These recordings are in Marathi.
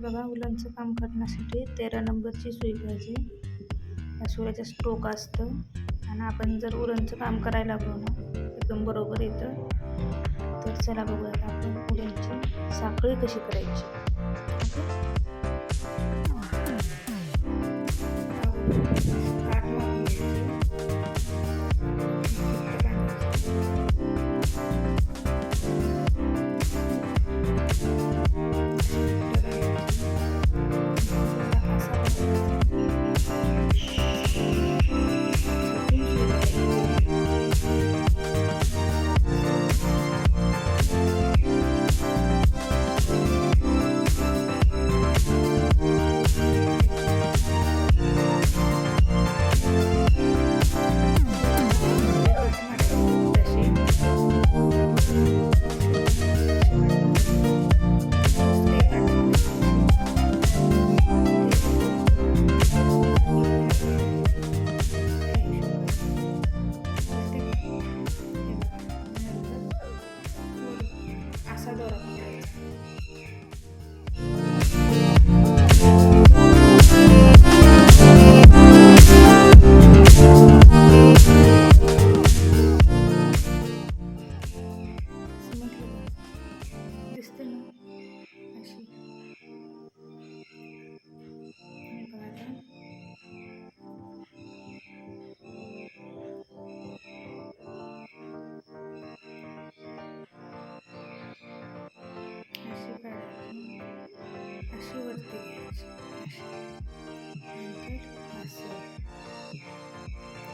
बघा उलांचं काम करण्यासाठी तेरा नंबरची सुई पाहिजे या सुईचा स्ट्रोक असतं. आणि आपण जर उलनचं काम करायला लागलो ना एकदम बरोबर येतं. तर चला बघूयात आपण उलनची साखळी कशी करायची. 对。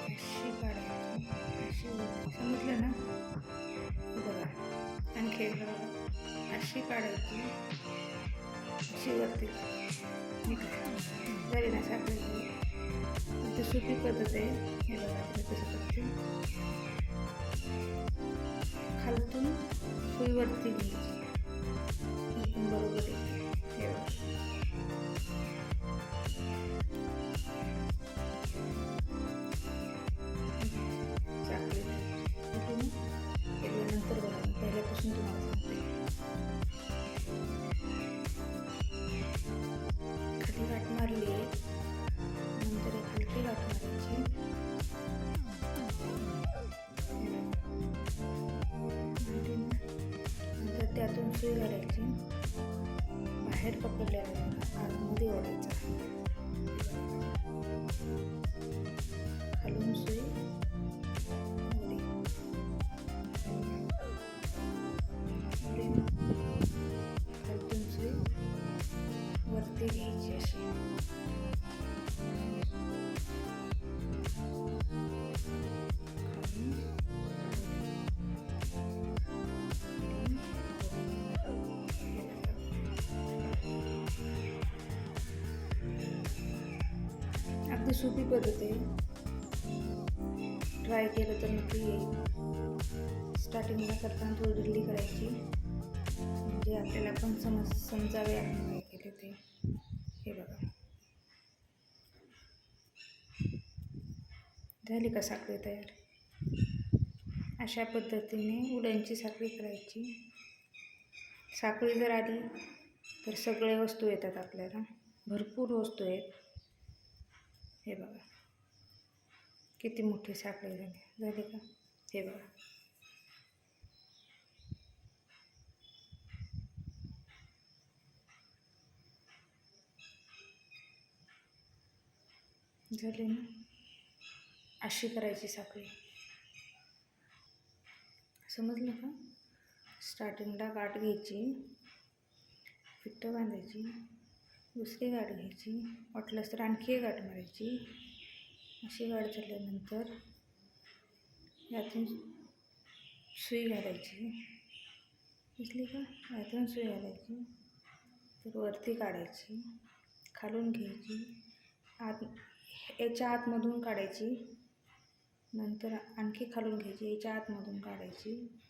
अशी काढायची अशी समजलं ना बघा आणखी एकदा बघा अशी काढायची अशी वरती मी काय जरी नाही सापडायची ती सोपी पद्धत आहे हे बघा तुम्ही कसं करते खालतून फुलवरती घ्यायची बाहेर पकडल्यावर आतमध्ये ओढायचा खालून सुई अगदी सोपी पद्धत आहे. ट्राय केलं तर नक्की येईल स्टार्टिंगला करताना थोडी ढिल्ली करायची. म्हणजे आपल्याला पण समज समजावे आपण काय केले ते हे बघा. झाली का साखळी तयार? अशा पद्धतीने उड्यांची साखळी करायची. साखळी जर आली तर सगळे वस्तू येतात आपल्याला. भरपूर वस्तू आहेत. हे बघा. किती मोठी साखळी झाली झाली का? हे बघा. झाली ना? अशी करायची साखळी. समजलं का? स्टार्टिंगला गाठ घ्यायची. फिट्ट बांधायची. दुसरी गाठ घ्यायची. वाटलंच तर आणखी एक गाठ मारायची. अशी गाठ झाल्यानंतर यातून सुई घालायची. दिसली का? यातून सुई घालायची. तर वरती काढायची. खालून घ्यायची. आत याच्या आतमधून काढायची. नंतर आणखी खालून घ्यायची. याच्या आतमधून काढायची.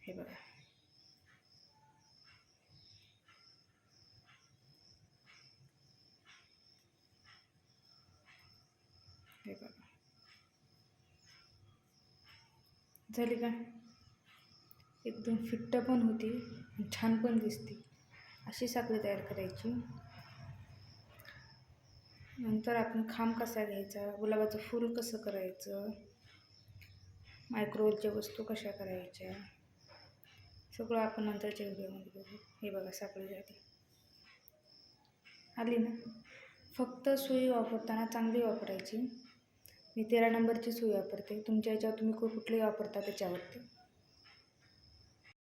हे बघा. हे बघा. झाली का? एकदम फिट्ट पण होती छान पण दिसते. अशी साखळी तयार करायची. नंतर आपण खांब कसा घ्यायचा? गुलाबाचं फूल कसं करायचं? मायक्रोवेलच्या वस्तू कशा करायच्या? सगळं आपण नंतरच्या व्हिडिओमध्ये बघू. हे बघा साखळी झाली आली ना? फक्त सुई वापरताना चांगली वापरायची. मी तेरा नंबरची सुई वापरते. तुमच्या याच्यावर तुम्ही कु- कुठली वापरता त्याच्यावरती.